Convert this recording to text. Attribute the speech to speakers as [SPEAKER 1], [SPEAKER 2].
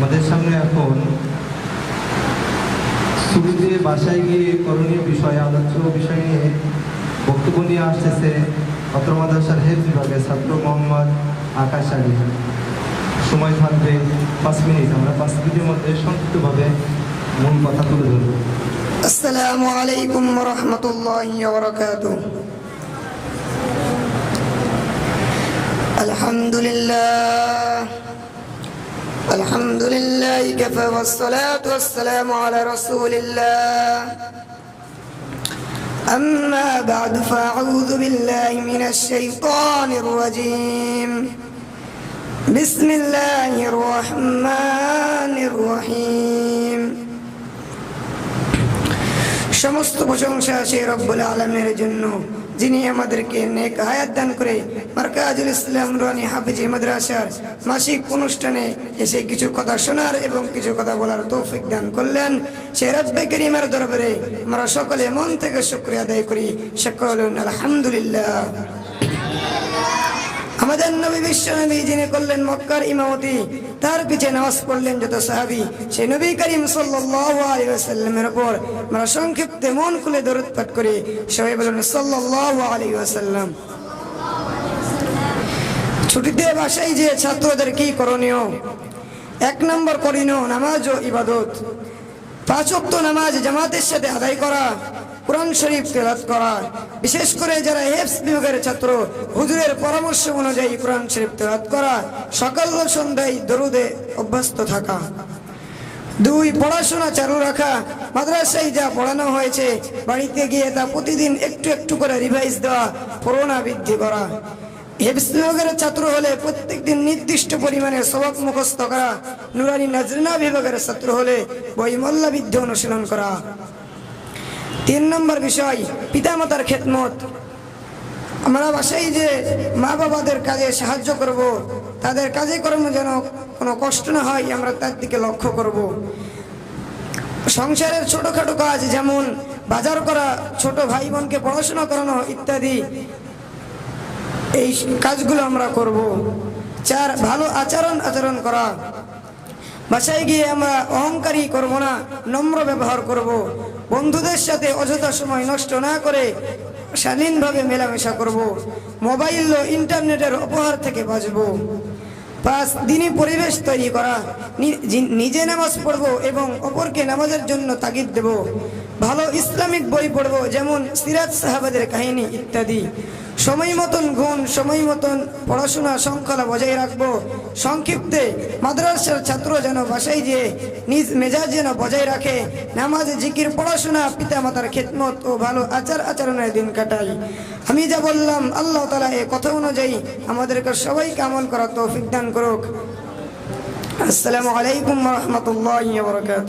[SPEAKER 1] আমাদের সামনে এখন সুবিধে বাসায় গিয়ে করণীয় বিষয় আলোচ্য বিষয় নিয়ে বক্তব্য নিয়ে আসতেছে অত্র মাদ্রাসার হেফ বিভাগের ছাত্র মোহাম্মদ আকাশ আলী। সময় থাকবে পাঁচ মিনিট। আমরা পাঁচ মিনিটের মধ্যে সংক্ষিপ্তভাবে মূল কথা তুলে ধরব।
[SPEAKER 2] আসসালামু আলাইকুম রহমতুল্লাহ আলহামদুলিল্লাহ। الحمد لله الحمد لله كفى والصلاة والسلام على رسول الله أما بعد فأعوذ بالله من الشيطان الرجيم بسم الله الرحمن الرحيم সমস্ত প্রশংসা সেই রব্বুল আলমের জন্য যিনি আমাদেরকে নেক হায়াত দান করে মার্কাজুল ইসলাম রানি হাফিজি মাদ্রাসার মাসিক অনুষ্ঠানে এসে কিছু কথা শোনার এবং কিছু কথা বলার তৌফিক দান করলেন। সে রব্বে করিমের দরবারে আমরা সকলে মন থেকে শুক্রিয়া আদায় করি। সকল আলহামদুলিল্লাহ। আমাদের নবী বিশ্ব নবী যিনি করলেন মক্কার ইমামতি, তার পিছে নামাজ পড়লেন যত সাহাবি, সেই নবী করিম ওয়াসাল্লামের উপর আমরা সংক্ষিপ্তে মন খুলে দরুদ পাঠ করি। সবাই বলুন, সাল্লাল্লাহু আলাইহি ওয়াসাল্লাম। ছুটিতে বাসায় যে ছাত্রদের কি করণীয়? এক নম্বর করণীয় নামাজ ও ইবাদত। পাঁচ নামাজ জামাতের সাথে আদায় করা। কোরআন শরীফ তেলাত করা, বিশেষ করে যারা হেফস বিভাগের ছাত্র, হুজুরের পরামর্শ অনুযায়ী কোরআন শরীফ তেলাত করা, সকাল ও সন্ধ্যায় দরুদে অভ্যস্ত থাকা। দুই, পড়াশোনা চালু রাখা, মাদ্রাসায় যা পড়ানো হয়েছে, বাড়িতে গিয়ে তা প্রতিদিন একটু একটু করে রিভাইজ দেওয়া পড়োনা বৃদ্ধি করা। বিভাগের ছাত্র হলে প্রত্যেকদিন নির্দিষ্ট পরিমাণে সবক মুখস্থ করা, নুরানি নাজরিনা বিভাগের ছাত্র হলে বই মল্লা বিদ্যা অনুশীলন করা। তিন নম্বর বিষয়, পিতামাতার খেদমত। আমরা বাসায় যে মা বাবাদের কাজে সাহায্য করব, তাদের কাজে কর্মে যেন কোনো কষ্ট না হয়, আমরা তার দিকে লক্ষ্য করব। সংসারের ছোটখাটো কাজ যেমন বাজার করা, ছোট ভাই বোনকে পড়াশোনা করানো ইত্যাদি, এই কাজগুলো আমরা করব। চার, ভালো আচরণ আচরণ করা। বাসায় গিয়ে আমরা অহংকারী করব না, নম্র ব্যবহার করব। বন্ধুদের সাথে অযথা সময় নষ্ট না করে স্বাধীনভাবে মেলামেশা করব। মোবাইল ও ইন্টারনেটের অপহার থেকে বাঁচব। পাঁচ দিনই পরিবেশ তৈরি করা। নিজে নামাজ পড়ব এবং অপরকে নামাজের জন্য তাগিদ দেব। ভালো ইসলামিক বই পড়ব, যেমন সিরাজ সাহাবাদের কাহিনী ইত্যাদি। সময় মতন গুণ সময় মতন পড়াশোনা শৃঙ্খলা বজায় রাখব। সংক্ষিপ্তে মাদ্রাসার ছাত্র যেন বাসায় যেয়ে নিজ মেজাজ যেন বজায় রাখে। নামাজ, জিকির, পড়াশোনা পিতা মাতার খেদমত ও ভালো আচার আচরণের দিন কাটাই। আমি যা বললাম, আল্লাহ তালা এ কথা অনুযায়ী আমাদেরকে সবাইকে আমল করার তৌফিক দান করুক। আসসালামু আলাইকুম রহমতুল্লাহ বরকাত